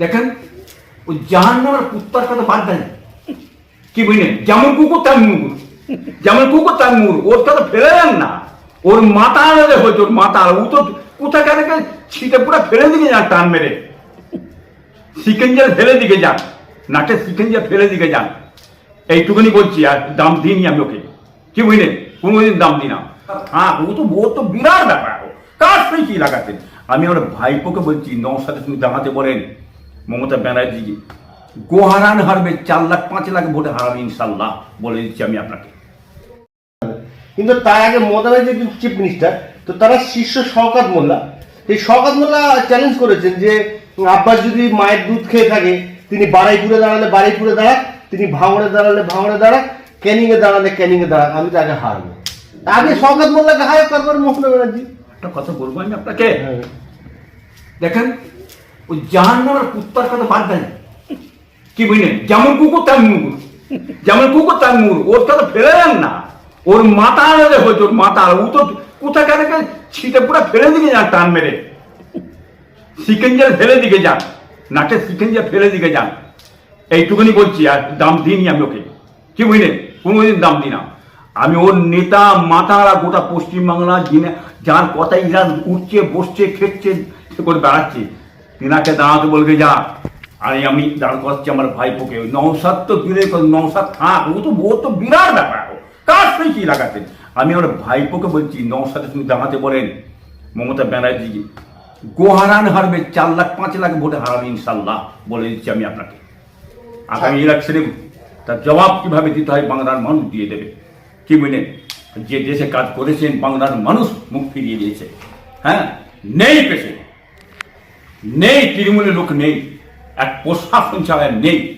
দেখেন, ওই জাহান নামের কুত্তার কথা বাদ দেন। কি বুঝলেন? যেমন কুকুর, তেমন মুগুর যেমন কুকুর, তেমন মুগুর ওর কথা ফেলে দেন না। ওর মাথা আলাদা হয়েছে ওর মাথা। ও তো কোথা কেন ছিটে পুরো ফেলে দিকে যান টান মেরে। সিকেঞ্জার ফেলে দিকে যান নাকে সিকেঞ্জার ফেলে দিকে যান এইটুকুনি বলছি, আর দাম দিইনি আমি ওকে। কি বুঝলেন? কোনোদিন দাম দিই না। হ্যাঁ ও তো ও তো বিরাট ব্যাপার। কার সঙ্গে কি লাগাতেন? আমি আমার ভাইপোকে বলছি নৌসাদে তুমি দাঁড়াতে বলেন। মমতা ব্যানার্জি গোহারান হারবে চার লাখ পাঁচ লাখ ভোটে হারাবে ইনশাল্লাহ বলে দিচ্ছি আমি আপনাকে। কিন্তু তার আগে মমতা যে চিফ মিনিস্টার তো তারা শীর্ষ শওকাত মোল্লা এই শওকাত মোল্লা চ্যালেঞ্জ করেছেন যে আব্বাস যদি মায়ের দুধ খেয়ে থাকে তিনি বারাইপুরে দাঁড়ালে বারাইপুরে দাঁড়াক তিনি ভাঙড়ে দাঁড়ালে ভাঙড়ে দাঁড়াক ক্যানিং এ দাঁড়ালে ক্যানিং এ দাঁড়াক আমি তাকে হারবো। আগে শওকাত মোল্লাকে হায় তারপর মমতা ব্যানার্জি। একটা কথা বলব আমি আপনাকে? দেখেন ওই জাহান নামের কুত্তার কথা বাদ দেন। কি বুঝলেন? যেমন কুকুর, তেমন মুগুর যেমন কুকুর, তেমন মুগুর ওর কথা ফেলে দেন না। ওর মাথা আলাদা হয়েছে, ওর মাথা। আলাদা। ও তো কোথা কেন ছিটে পুরো ফেলে দিকে যান, টান মেরে। সিকেঞ্জার ফেলে দিকে যান। নাকে সিকেঞ্জার ফেলে দিকে যান। এইটুকুনি বলছি, আর দাম দিইনি আমি ওকে। কি বুঝলেন? কোনোদিন দাম দিই না। আমি ওর নেতা মাতারা গোটা পশ্চিমবাংলা, যিনি যার কথা ইরা উঠছে, বসছে খেচ্ছে করে বেড়াচ্ছে। তিনাকে দাঁড়াতে বলবে, যা, আরে আমি দাঁড় করাচ্ছি আমার ভাইপোকে। নৌসাদ তো দূরে নৌসাদ থাক, ও তো ও তো বিরাট ব্যাপার। কার সঙ্গে কি লাগাতেন আমি আমার ভাইপোকে বলছি নৌসাদে তুমি দাঁড়াতে বলেন, মমতা ব্যানার্জি, গোহারান হারবে, চার লাখ, পাঁচ লাখ ভোটে হারাবে ইনশাল্লাহ বলে দিচ্ছি আমি আপনাকে। আগামী ইলেকশনে তার জবাব কীভাবে দিতে হয় বাংলার মানুষ দিয়ে দেবে। কি বুঝলেন যে দেশে কাজ করেছেন, বাংলার মানুষ মুখ ফিরিয়ে দিয়েছে। হ্যাঁ নেই পেশে নেই তৃণমূলের লোক নেই এক প্রশাসন ছাড়া নেই।